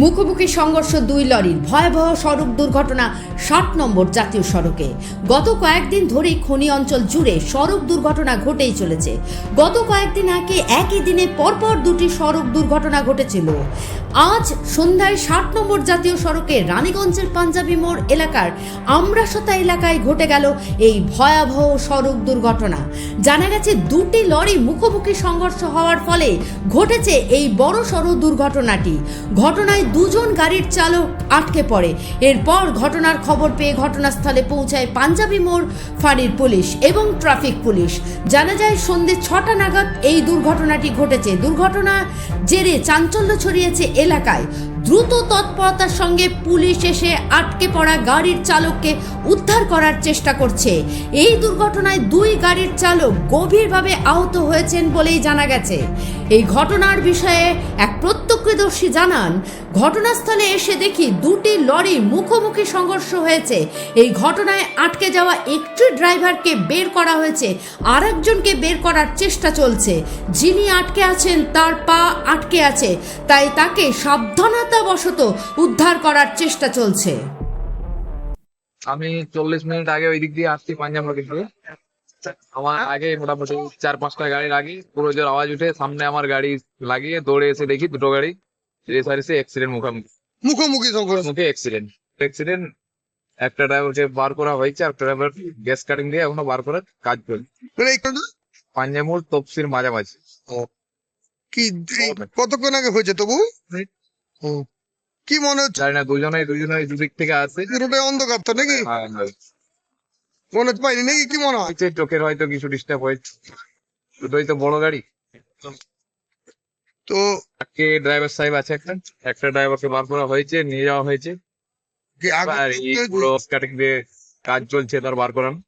মুখোমুখি সংঘর্ষ দুই লরির ভয়াবহ সড়ক দুর্ঘটনা ষাট নম্বর জাতীয় সড়কে। গত কয়েকদিন ধরেই খনি অঞ্চল জুড়ে সড়ক দুর্ঘটনা ঘটেই চলেছে। গত কয়েকদিন আগে একই দিনে পরপর দুটি সড়ক দুর্ঘটনা ঘটেছিল। আজ সন্ধ্যায় ষাট নম্বর জাতীয় সড়কে রানীগঞ্জের পাঞ্জাবি মোড় এলাকার আমরাসতা এলাকায় ঘটে গেল এই ভয়াবহ সড়ক দুর্ঘটনা। জানা গেছে দুটি লরি মুখোমুখি সংঘর্ষ হওয়ার ফলে ঘটেছে এই বড় সড় দুর্ঘটনাটি। ঘটনায় দুজন গাড়ির চালক আটকে পড়ে। এরপর ঘটনার খবর পেয়ে ঘটনাস্থলে পৌঁছায় পাঞ্জাবি মোড়, ফাঁড়ির পুলিশ এবং ট্রাফিক পুলিশ। জানা যায়, সন্ধে ছটা নাগাদ এই দুর্ঘটনাটি ঘটেছে। দুর্ঘটনা জেরে চাঞ্চল্য ছড়িয়েছে এলাকায়। দ্রুত তৎপরতার সঙ্গে পুলিশ এসে আটকে পড়া গাড়ির চালককে উদ্ধার করার চেষ্টা করছে। এই দুর্ঘটনায় দুই গাড়ির চালক গভীরভাবে আহত হয়েছেন বলেই জানা গেছে। এই ঘটনার বিষয়ে এক প্রত্যক্ষদর্শী জানান, ঘটনাস্থলে এসে দেখি দুটি লরি মুখোমুখি সংঘর্ষ হয়েছে। এই ঘটনায় আটকে যাওয়া একটি ড্রাইভারকে বের করা হয়েছে আর একজনকে বের করার চেষ্টা চলছে। যিনি আটকে আছেন তার পা আটকে আছে, তাই তাকে সাবধানতাবশত উদ্ধার করার চেষ্টা চলছে। আমি চল্লিশ মিনিট আগে ওই দিক দিয়ে আসছি পাঞ্জাব দিয়ে আমার আগে মোটামুটি চার পাঁচটা গাড়ি আগে পুরো জোর আওয়াজ উঠে সামনে আমার গাড়ি লাগিয়ে দৌড়ে এসে দেখি দুটো গাড়ি রেসার এসে অ্যাক্সিডেন্ট মুখোমুখি মুখোমুখি সংঘর্ষ মুখে অ্যাক্সিডেন্ট অ্যাক্সিডেন্ট একটা ড্রাইভারকে বার করা হয়েছে আর একটা ড্রাইভার গ্যাস কাটিং দিয়ে এখনও বার করার কাজ চলছে পাঞ্জামুর তপসির মাঝামাঝি। কি কতক্ষণ আগে হয়েছে তবু। কি মনে হচ্ছে? জানি না দুজনে দুজনে দুদিক থেকে আসে। পুরোটাই অন্ধকার তো নাকি? আর মনে হচ্ছে পাইনি নাকি কি মনে হয়? চোখের হয়তো কিছু ডিস্টার্ব হয়েছে। দুটোই তো বড় গাড়ি। তো কে ড্রাইভার সাহেব আছে একটা। একটা ড্রাইভারকে বার করা হয়েছে নিয়ে যাওয়া হয়েছে। আর এই পুরো কাটিং দিয়ে কাজ চলছে তার বার করানো।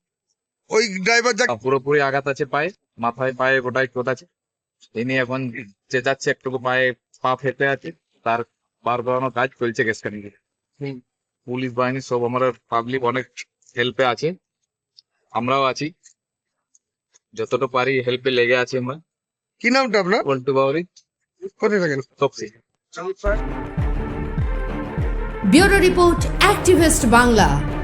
ওই ড্রাইভার যা পুরোপুরি আঘাত আছে পায়ে মাথায় পায়ে গোটায় চোট আছে। ইনি এখন চেঁচাচ্ছে একটুকু পায়ে পা ফেটে আছে। তার বার করানোর কাজ চলছে গ্যাস কাটিং পুলিশ বাহিনী সব আমার পাবলিক অনেক হেল্পে আছে। আমরাও আছি। যতটা পারি হেল্পে লেগে আছি আমরা। কি নামটা আপনার? পল্টু বাউরি। কোথায় থাকেন? Tapsi. Bureau report activist Bangla.